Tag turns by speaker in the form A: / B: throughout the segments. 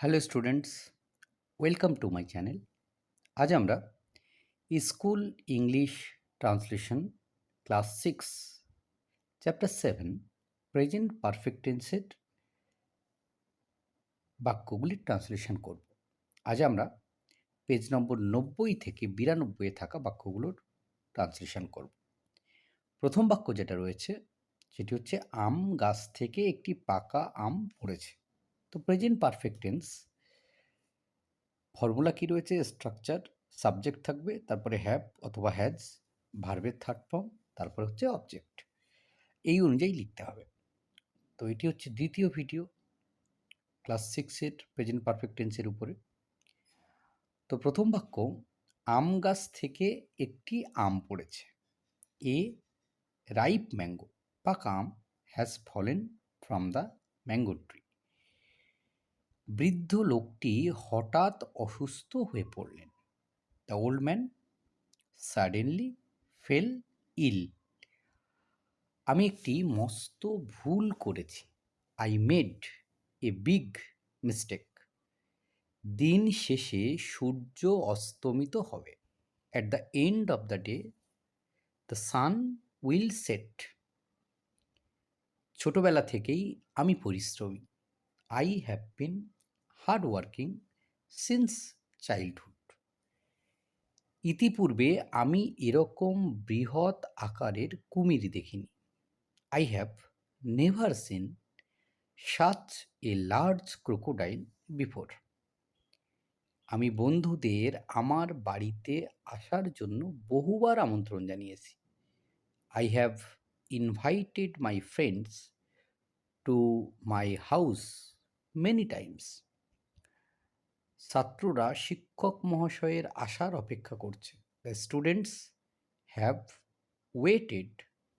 A: Hello students welcome to my channel আজ আমরা school English translation class six chapter seven present perfect টেন্সের বাক্যগুলির translation করব। আজ আমরা পেজ নম্বর নব্বই থেকে বিরানব্বইয়ে থাকা বাক্যগুলোর ট্রান্সলেশন করব। প্রথম বাক্য যেটা রয়েছে, সেটি হচ্ছে, আম গাছ থেকে একটি পাকা আম পড়েছে। তো প্রেজেন্ট পারফেক্ট টেন্স ফর্মুলা কি রয়েছে? স্ট্রাকচার সাবজেক্ট থাকবে, তারপরে হ্যাভ অথবা হ্যাজ ভার্বের থার্ড ফর্ম তারপরে হচ্ছে অবজেক্ট এই অনুযায়ী লিখতে হবে। তো এটি হচ্ছে দ্বিতীয় ভিডিও ক্লাস সিক্সের প্রেজেন্ট পারফেক্ট টেন্সের উপরে। তো প্রথম বাক্য, আম গাছ থেকে একটি আম পড়েছে। এ রাইপ ম্যাঙ্গো পাকা আম has fallen from the mango tree বৃদ্ধ লোকটি হঠাৎ অসুস্থ হয়ে পড়লেন। The old man suddenly fell ill আমি একটি মস্ত ভুল করেছি। I made a big mistake দিন শেষে সূর্য অস্তমিত হবে। At the end of the day the sun will set ছোটবেলা থেকেই আমি পরিশ্রমী। I have been hard working since childhood ইতিপূর্বে আমি এরকম বৃহৎ আকারের কুমির দেখিনি। I have never seen such a large crocodile before আমি বন্ধুদের আমার বাড়িতে আসার জন্য বহুবার আমন্ত্রণ জানিয়েছি। I have invited my friends to my house many times ছাত্ররা শিক্ষক মহাশয়ের আসার অপেক্ষা করছে। The students have waited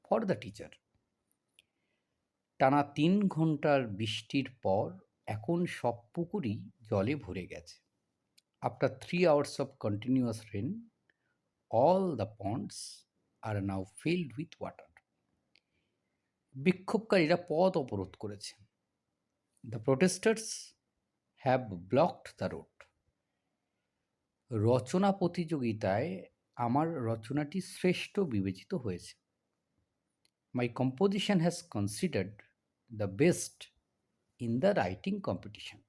A: for the teacher টানা তিন ঘণ্টার বৃষ্টির পর এখন সব পুকুরই জলে ভরে গেছে। After three hours of continuous rain all the ponds are now filled with water বিক্ষোভকারীরা পথ অবরোধ করেছে। The protesters have blocked the road রচনা প্রতিযোগিতায় আমার রচনাটি শ্রেষ্ঠ বিবেচিত হয়েছে। My composition has considered the best in the writing competition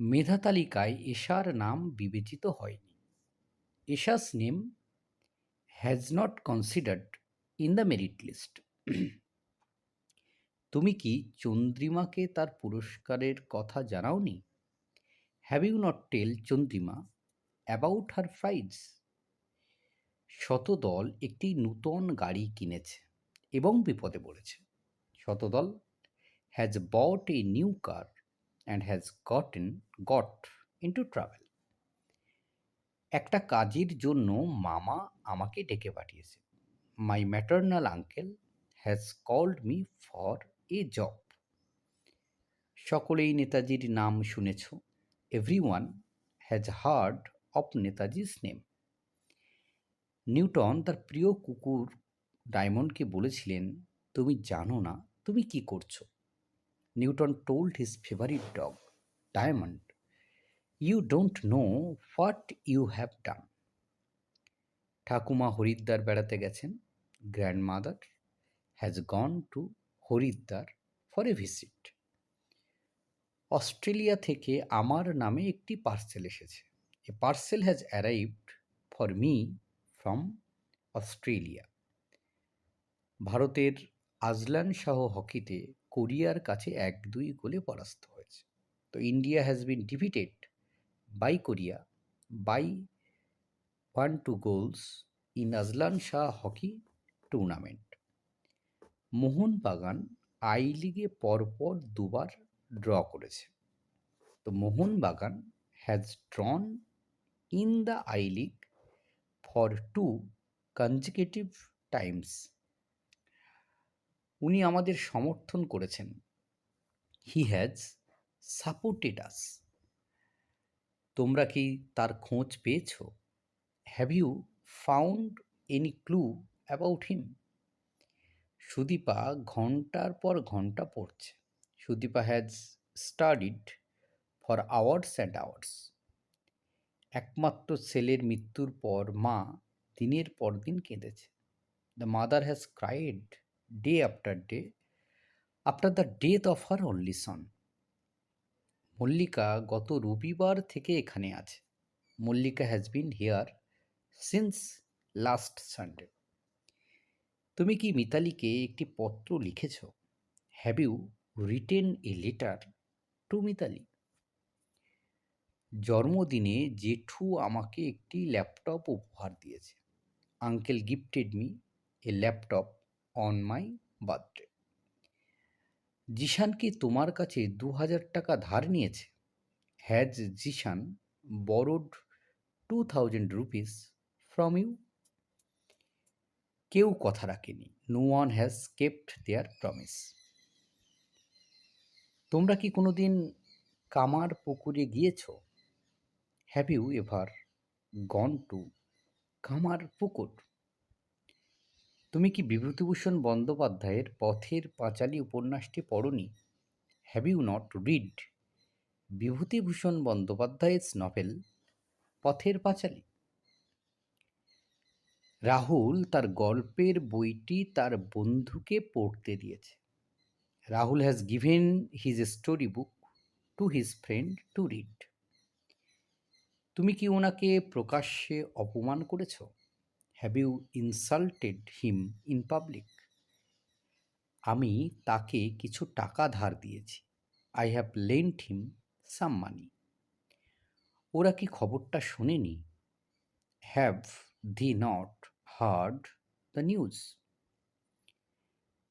A: মেধা তালিকায় এশার নাম বিবেচিত হয়নি। Esha's name has not considered in the merit list তুমি কি চন্দ্রিমাকে তার পুরস্কারের কথা জানাওনি? Have you not tell Chandrima about her prize Shatadal একটি নূতন গাড়ি কিনেছে এবং বিপদে পড়েছে। Shatadal has bought a new car and has got in got into travel একটা কাজের জন্য মামা আমাকে ডেকে পাঠিয়েছে। My maternal uncle has called me for a job সকলেই নেতাজির নাম শুনেছ। One has heard of Netaji's name Newton তার প্রিয় কুকুর ডায়মন্ডকে বলেছিলেন, তুমি জানো না, তুমি কি করছ? Newton told his favourite dog Diamond you don't know what you have done ঠাকুমা হরিদ্বার বেড়াতে গেছেন। Grandmother has gone to Haridwar for a visit Australia থেকে আমার নামে একটি পার্সেল এসেছে। A parcel has arrived for me from Australia. ভারতের আজলান শাহ হকিতে কোরিয়ার কাছে এক দুই গোলে পরাস্ত হয়েছে। তো India has been ডিভিটেড by Korea by one two goals in Azlan Shah hockey tournament Mohun Bagan I লিগে পরপর দুবার ড্র করেছে। তো Mohun Bagan has drawn in the I league for two consecutive times উনি আমাদের সমর্থন করেছেন। হি হ্যাজ সাপোর্টেড আস তোমরা কি তার খোঁজ পেয়েছ? Have you found any clue about him Sudipa ঘণ্টার পর ঘণ্টা পড়ছে। Sudipa has studied for hours and hours একমাত্র ছেলের মৃত্যুর পর মা দিনের পর দিন কেঁদেছে। The mother has cried day after day after the death of her only son Mallika গত রবিবার থেকে এখানে আছে। Mallika has been here since last Sunday তুমি কি মিতালিকে একটি পত্র লিখেছ? Have you written a letter to Mitali জন্মদিনে জেঠু আমাকে একটি ল্যাপটপ উপহার দিয়েছে। Uncle gifted me a laptop on my birthday Zeeshan কি তোমার কাছে দু হাজার টাকা ধার নিয়েছে। Has Zeeshan borrowed two thousand rupees from you কেউ কথা রাখেনি। No one has kept their promise তোমরা কি কোনোদিন কামার পুকুরে গিয়েছো? Have you ever gone to Kamarpukur? তুমি কি বিভূতিভূষণ বন্দ্যোপাধ্যায়ের পথের পাঁচালী উপন্যাসটি পড়নি? Have you not read Bibhutibhushan বন্দ্যোপাধ্যায়ের নভেল পথের পাঁচালী? রাহুল তার গল্পের বইটি তার বন্ধুকে পড়তে দিয়েছে। Rahul has given his story book to his friend to read তুমি কি ওনাকে প্রকাশ্যে অপমান করেছ? Have you insulted him in public আমি তাকে কিছু টাকা ধার দিয়েছি। I have lent him some money ওরা কি খবরটা শোনেনি? Have they not heard the news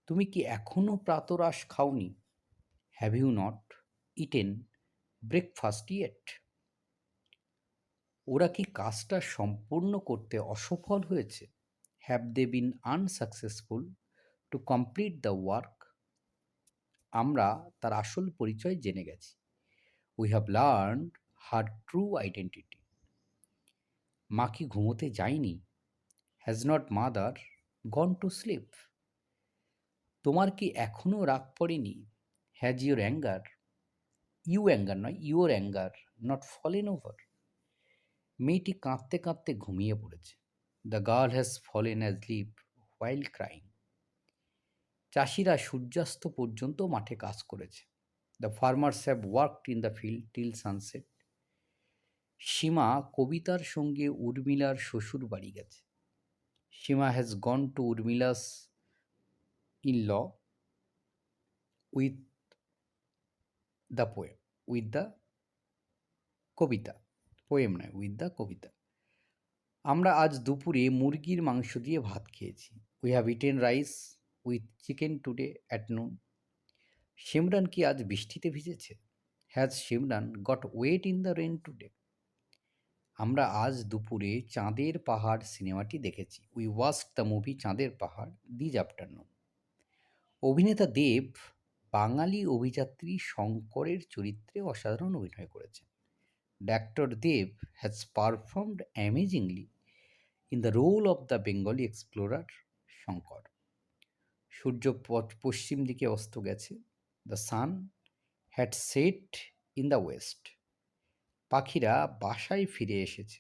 A: তুমি কি এখনও প্রাতরাশ খাওনি? Have you not eaten breakfast yet ওরা কি কাজটা সম্পূর্ণ করতে অসফল হয়েছে? Have they been unsuccessful to complete the work আমরা তার আসল পরিচয় জেনে গেছি। We have learn her true identity মা কি ঘুমোতে যায়নি? Has not mother gone to sleep তোমার কি এখনও রাগ পড়েনি? Has your anger you anger নয় your anger not fallen over মেয়েটি কাঁদতে কাঁদতে ঘুমিয়ে পড়েছে। The girl has fallen asleep while crying চাষিরা সূর্যাস্ত পর্যন্ত মাঠে কাজ করেছে। The farmers have worked in the field till sunset Seema কবিতার সঙ্গে উর্মিলার শ্বশুর বাড়ি গেছে। Seema has gone to Urmila's in law with the poem with the Kabita poem নয় উইথ দ্য কবিতা। আমরা আজ দুপুরে মুরগির মাংস দিয়ে ভাত খেয়েছি। We have eaten rice with chicken today at noon Simran কি আজ বৃষ্টিতে ভিজেছে? Has Simran got wet in the rain today আমরা আজ দুপুরে চাঁদের পাহাড় সিনেমাটি দেখেছি। উই ওয়াস্ট দ্য মুভি চাঁদের পাহাড় দিজ আফটারনুন অভিনেতা দেব বাঙালি অভিযাত্রী শঙ্করের চরিত্রে অসাধারণ অভিনয় করেছেন। Doctor Dev has performed amazingly in the role of the Bengali explorer Shankar সূর্য পশ্চিম দিকে অস্ত গেছে। The sun had set in the west পাখিরা বাসায় ফিরে এসেছে।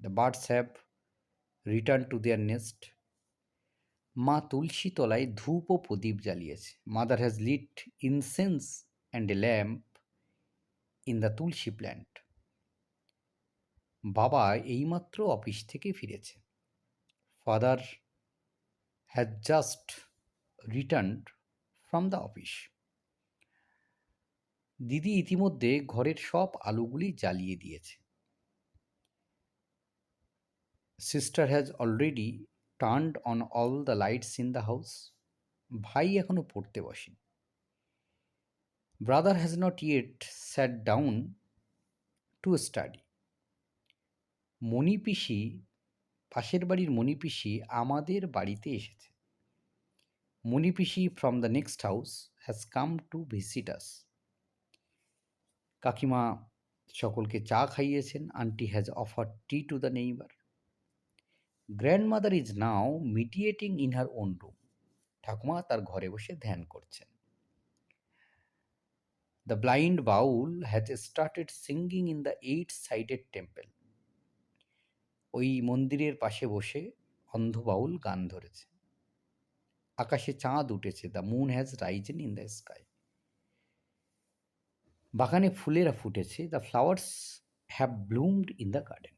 A: The birds have return to their nest মা তুলসী তলায় ধূপ ও প্রদীপ জ্বালিয়েছে। Mother has lit incense and a lamp in the tulsi plant বাবা এইমাত্র অফিস থেকে ফিরেছে। Father has just return from the office দিদি ইতিমধ্যে ঘরের সব আলোগুলি জ্বালিয়ে দিয়েছে। Sister has already turned on all the lights in the house ভাই এখনও পড়তে বসেনি। Brother has not yet sat down to study Manipishi পাশের বাড়ির মণিপিসি আমাদের বাড়িতে এসেছে। Manipishi from the next house has come to visit us কাকিমা সকলকে চা খাইয়েছেন, aunty has offer tea to the neighbour grandmother is now meditating in her own room ঠাকুমা তার ঘরে বসে ধ্যান করছেন। The blind Baul has started singing in the eight sided temple ওই মন্দিরের পাশে বসে অন্ধ বাউল গান ধরেছে। আকাশে চাঁদ উঠেছে the moon has risen in the sky বাগানে ফুলেরা ফুটেছে the flowers have bloomed in the garden